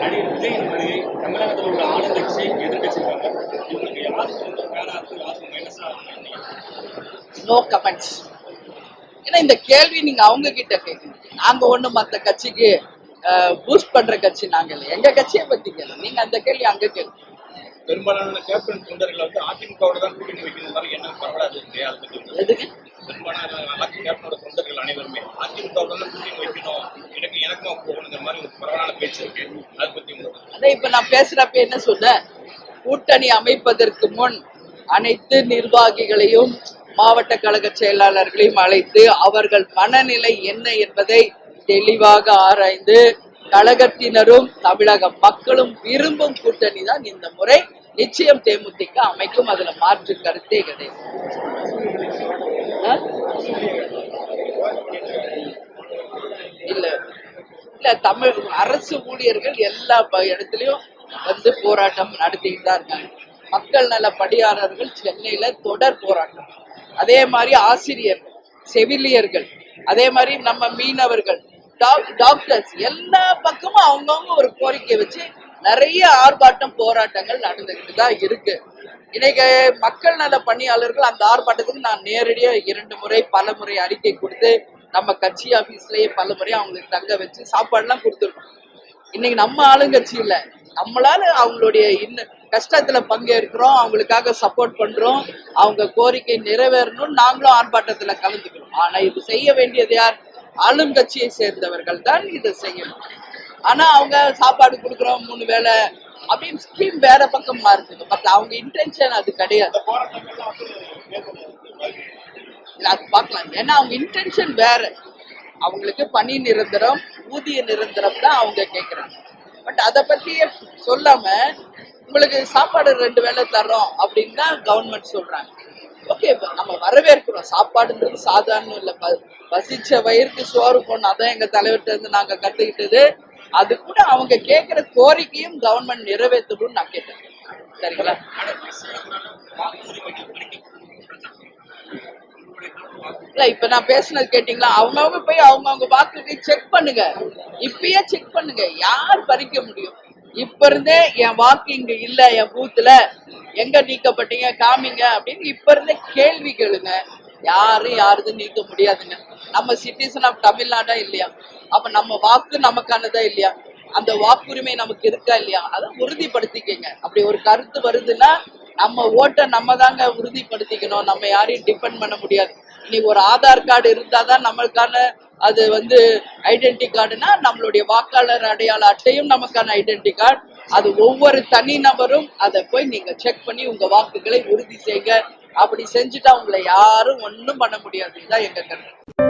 நடிகர் விஜயின் வருகை தமிழகத்தில் உள்ள ஆளுங்கட்சி எதிர்கட்சி இவங்களுக்கு யாருக்கு வந்து இருக்கு யாருக்கு மைனஸா நோ கமெண்ட்ஸ் ஏன்னா இந்த கேள்வி நீங்க அவங்க கிட்ட கேட்கணும் நாங்க ஒண்ணு மத்த கட்சிக்கு பூஸ்ட் பண்ற கட்சி நாங்க இல்லை. எங்க கட்சியை பத்தி கேளு. நீங்க அந்த கேள்வி அங்க கேளு. பெரும்பாலான கேப்டன் தொண்டர்கள் வந்து அதிமுகவோட தான் கூட்டணி வைக்கிற மாதிரி என்ன பரவலாது இருக்கு. அதை பத்தி பெரும்பாலான கேப்டனோட தொண்டர்கள் அனைவருமே அதிமுகவோட தான் கூட்டணி வைக்கணும் எனக்கு எனக்கும் போகணுங்கிற மாதிரி ஒரு பரவலான பேச்சு இருக்கு பத்தி அதான் இப்ப நான் பேசுறப்ப என்ன சொன்னேன்? கூட்டணி அமைப்பதற்கு முன் அனைத்து நிர்வாகிகளையும் மாவட்ட கழக செயலாளர்களையும் அழைத்து அவர்கள் மனநிலை என்ன என்பதை தெளிவாக ஆராய்ந்து கழகத்தினரும் தமிழக மக்களும் விரும்பும் கூட்டணி தான் இந்த முறை நிச்சயம் தேமுதிக அமைக்கும். அதுல மாற்று கருத்தே கிடையாது ஆ? இல்ல இல்ல தமிழ் அரசு ஊழியர்கள் எல்லா இடத்துலயும் வந்து போராட்டம் நடத்திட்டு தான் இருக்காங்க. மக்கள் நல பணியாளர்கள் சென்னையில தொடர் போராட்டம். அதே மாதிரி ஆசிரியர்கள் செவிலியர்கள் அதே மாதிரி நம்ம மீனவர்கள் டாக்- டாக்டர்ஸ் எல்லா பக்கமும் அவங்கவுங்க ஒரு கோரிக்கை வச்சு நிறைய ஆர்ப்பாட்டம் போராட்டங்கள் நடந்துகிட்டு தான் இருக்கு. இன்னைக்கு மக்கள் நல பணியாளர்கள் அந்த ஆர்ப்பாட்டத்துக்கு நான் நேரடியா இரண்டு முறை பல முறை அறிக்கை கொடுத்து நம்ம கட்சி ஆபீஸ்லயே பல முறை அவங்களுக்கு தங்க வச்சு சாப்பாடுலாம் கொடுத்துருக்கோம். இன்னைக்கு நம்ம ஆளுங்கட்சி இல்ல. நம்மளால அவங்களுடைய இன்னும் கஷ்டத்துல பங்கேற்கிறோம் அவங்களுக்காக சப்போர்ட் பண்றோம் அவங்க கோரிக்கை நிறைவேறணும்னு நாங்களும் ஆர்ப்பாட்டத்துல கலந்துக்கிறோம். ஆனா இது செய்ய வேண்டியது யார்? ஆளும் கட்சியை சேர்ந்தவர்கள் தான் இதை செய்யணும். ஆனா அவங்க சாப்பாடு கொடுக்குறோம் மூணு வேளை அப்படின்னு ஸ்கீம் வேற பக்கமா இருக்குது பட் அவங்க இன்டென்ஷன் அது கிடையாது. அது பார்க்கலாம். ஏன்னா அவங்க இன்டென்ஷன் வேற. அவங்களுக்கு பணி நிரந்தரம் ஊதிய நிரந்தரம் தான் அவங்க கேக்குறாங்க. பட் அதை பற்றியே சொல்லாம உங்களுக்கு சாப்பாடு ரெண்டு வேளை தர்றோம் அப்படின்னு தான் கவர்மெண்ட் சொல்றாங்க. ஓகே நம்ம வரவேற்கிறோம். சாப்பாடுன்றது சாதாரணம் இல்லை. ப- பசிச்ச வயிறுக்கு சோறு போடணும். அதான் எங்க தலைவர்கிட்ட இருந்து நாங்க கத்துக்கிட்டது. அது கூட அவங்க கேட்கிற கோரிக்கையும் கவர்மெண்ட் நிறைவேற்றணும்னு நான் கேட்டேன். சரிங்களா? இல்ல இப்ப நான் பேசுனது கேட்டீங்களா? அவங்கவுங்க போய் அவங்கவுங்க வாக்குக்கு செக் பண்ணுங்க. இப்பயே செக் பண்ணுங்க. யார் பறிக்க முடியும்? இப்ப இருந்தே என் வாக்கு இங்க இல்ல என் பூத்துல எங்க நீக்கப்பட்டீங்க காமிங்க அப்படின்னு இப்ப இருந்தே கேள்வி கேளுங்க. யாரும் யாருது நீக்க முடியாதுங்க. நம்ம சிட்டிசன் ஆஃப் தமிழ்நாடா இல்லையா? அப்ப நம்ம வாக்கு நமக்கானதா இல்லையா? அந்த வாக்குரிமை நமக்கு இருக்கா இல்லையா? அதை உறுதிப்படுத்திக்கங்க. அப்படி ஒரு கருத்து வருதுன்னா நம்ம ஓட்டை நம்ம தாங்க உறுதிப்படுத்திக்கணும். நம்ம யாரையும் டிபெண்ட் பண்ண முடியாது. இன்னைக்கு ஒரு ஆதார் கார்டு இருந்தாதான் நம்மளுக்கான அது வந்து ஐடென்டி கார்டுனா நம்மளுடைய வாக்காளர் அடையாள அட்டையும் நமக்கான ஐடென்டி கார்டு அது ஒவ்வொரு தனிநபரும் அதை போய் நீங்க செக் பண்ணி உங்க வாக்குகளை உறுதி செய்யுங்க அப்படி செஞ்சுட்டா உங்களை யாரும் ஒன்றும் பண்ண முடியாது. இதுதான் எங்க கருத்து.